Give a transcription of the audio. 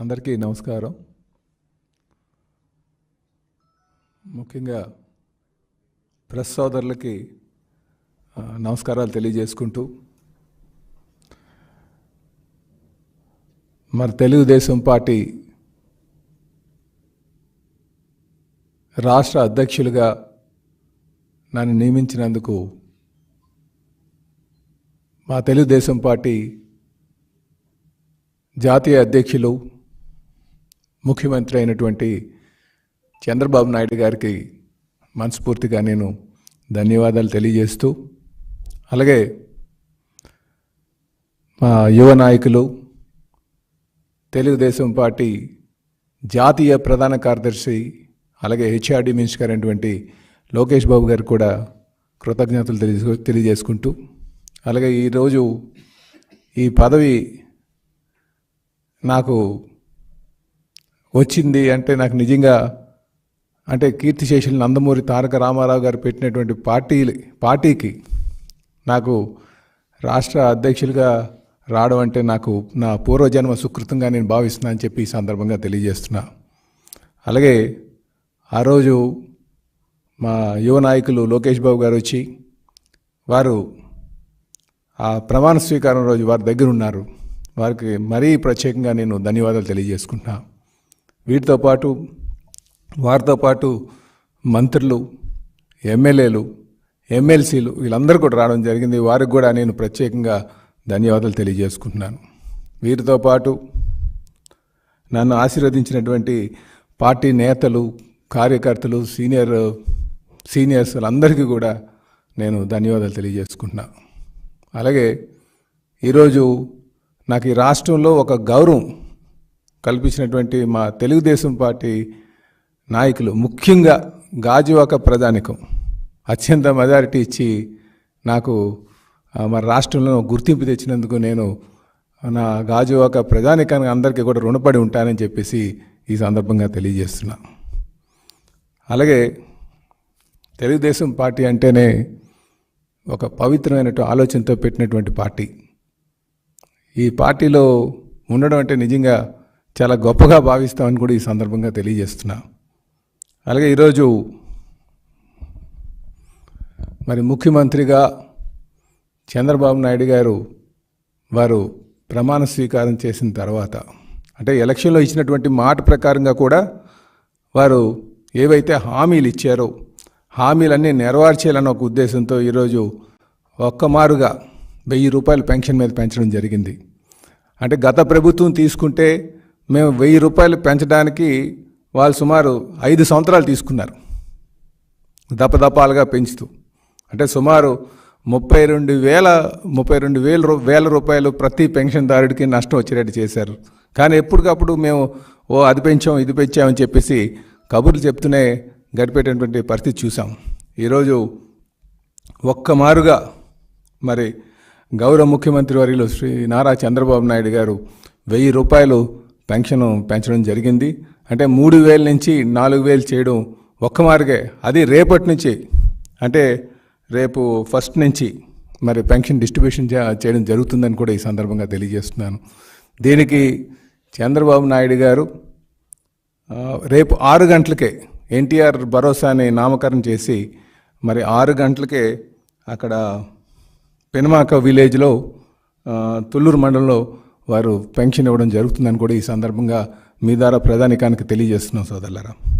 అందరికీ నమస్కారం. ముఖ్యంగా ప్రెస్ సోదరులకి నమస్కారాలు తెలియజేసుకుంటూ మరి తెలుగుదేశం పార్టీ రాష్ట్ర అధ్యక్షులుగా నన్ను నియమించినందుకు మా తెలుగుదేశం పార్టీ జాతీయ అధ్యక్షులు ముఖ్యమంత్రి అయినటువంటి చంద్రబాబు నాయుడు గారికి మనస్ఫూర్తిగా నేను ధన్యవాదాలు తెలియజేస్తూ అలాగే మా యువ నాయకులు తెలుగుదేశం పార్టీ జాతీయ ప్రధాన కార్యదర్శి అలాగే హెచ్ఆర్డి మినిస్టర్ అయినటువంటి లోకేష్ బాబు గారికి కూడా కృతజ్ఞతలు తెలియ తెలియజేసుకుంటూ అలాగే ఈరోజు ఈ పదవి నాకు వచ్చింది అంటే నాకు నిజంగా అంటే కీర్తిశేషులు నందమూరి తారక రామారావు గారు పెట్టినటువంటి పార్టీ పార్టీకి నాకు రాష్ట్ర అధ్యక్షులుగా రావడం అంటే నాకు నా పూర్వజన్మ సుకృతంగా నేను భావిస్తున్నా అని చెప్పి ఈ సందర్భంగా తెలియజేస్తున్నా. అలాగే ఆ రోజు మా యువ నాయకులు లోకేష్ బాబు గారు వచ్చి వారు ఆ ప్రమాణ స్వీకారం రోజు వారి దగ్గర ఉన్నారు. వారికి మరీ ప్రత్యేకంగా నేను ధన్యవాదాలు తెలియజేసుకుంటున్నా. వీటితో పాటు వారితో పాటు మంత్రులు ఎమ్మెల్యేలు ఎమ్మెల్సీలు వీళ్ళందరూ కూడా రావడం జరిగింది. వారికి కూడా నేను ప్రత్యేకంగా ధన్యవాదాలు తెలియజేసుకుంటున్నాను. వీరితో పాటు నన్ను ఆశీర్వదించినటువంటి పార్టీ నేతలు కార్యకర్తలు సీనియర్ సీనియర్స్ అందరికీ కూడా నేను ధన్యవాదాలు తెలియజేసుకుంటున్నాను అలాగే ఈరోజు నాకు ఈ రాష్ట్రంలో ఒక గౌరవం కల్పించినటువంటి మా తెలుగుదేశం పార్టీ నాయకులు ముఖ్యంగా గాజువాక ప్రధానికం అత్యంత మెజారిటీ ఇచ్చి నాకు మా మన రాష్ట్రంలో గుర్తింపు తెచ్చినందుకు నేను నా గాజువాక ప్రధానికానికి అందరికీ కూడా రుణపడి ఉంటానని చెప్పేసి ఈ సందర్భంగా తెలియజేస్తున్నా. అలాగే తెలుగుదేశం పార్టీ అంటేనే ఒక పవిత్రమైనటువంటి ఆలోచనతో పెట్టినటువంటి పార్టీ. ఈ పార్టీలో ఉండడం అంటే నిజంగా చాలా గొప్పగా భావిస్తామని కూడా ఈ సందర్భంగా తెలియజేస్తున్నా. అలాగే ఈరోజు మరి ముఖ్యమంత్రిగా చంద్రబాబు నాయుడు గారు వారు ప్రమాణ స్వీకారం చేసిన తర్వాత అంటే ఎలక్షన్లో ఇచ్చినటువంటి మాట ప్రకారంగా కూడా వారు ఏవైతే హామీలు ఇచ్చారో హామీలన్నీ నెరవేర్చేయాలన్న ఒక ఉద్దేశంతో ఈరోజు ఒక్కమారుగా వెయ్యి రూపాయలు పెన్షన్ మీద పెంచడం జరిగింది. అంటే గత ప్రభుత్వం తీసుకుంటే మేము వెయ్యి రూపాయలు పెంచడానికి వాళ్ళు సుమారు ఐదు సంవత్సరాలు తీసుకున్నారు. దపదపాలుగా పెంచుతూ. అంటే సుమారు ముప్పై రెండు వేల ముప్పై రెండు వేల రూ- వేల రూపాయలు ప్రతి పెన్షన్దారుడికి నష్టం వచ్చేటట్టు చేశారు. కానీ ఎప్పటికప్పుడు మేము ఓ అది పెంచాం ఇది పెంచామని చెప్పేసి కబుర్లు చెప్తూనే గడిపేటటువంటి పరిస్థితి చూసాం. ఈరోజు ఒక్క మారుగా మరి గౌరవ ముఖ్యమంత్రి వర్యులు శ్రీ నారా చంద్రబాబు నాయుడు గారు వెయ్యి రూపాయలు పెన్షన్ పెంచడం జరిగింది. అంటే మూడు వేల నుంచి నాలుగు వేలు చేయడం ఒక్క మార్గే. అది రేపటి నుంచి. అంటే రేపు ఫస్ట్ నుంచి మరి పెన్షన్ డిస్ట్రిబ్యూషన్ చేయడం జరుగుతుందని కూడా ఈ సందర్భంగా తెలియజేస్తున్నాను. దీనికి చంద్రబాబు నాయుడు గారు రేపు ఆరు గంటలకే ఎన్టీఆర్ భరోసాని నామకరణం చేసి మరి ఆరు గంటలకే అక్కడ పెనమాక విలేజ్లో తుళ్ళూరు మండలంలో వారు పెన్షన్ ఇవ్వడం జరుగుతుందని కూడా ఈ సందర్భంగా మీ ద్వారా ప్రధానికానికి తెలియజేస్తున్నాం సోదరులారా.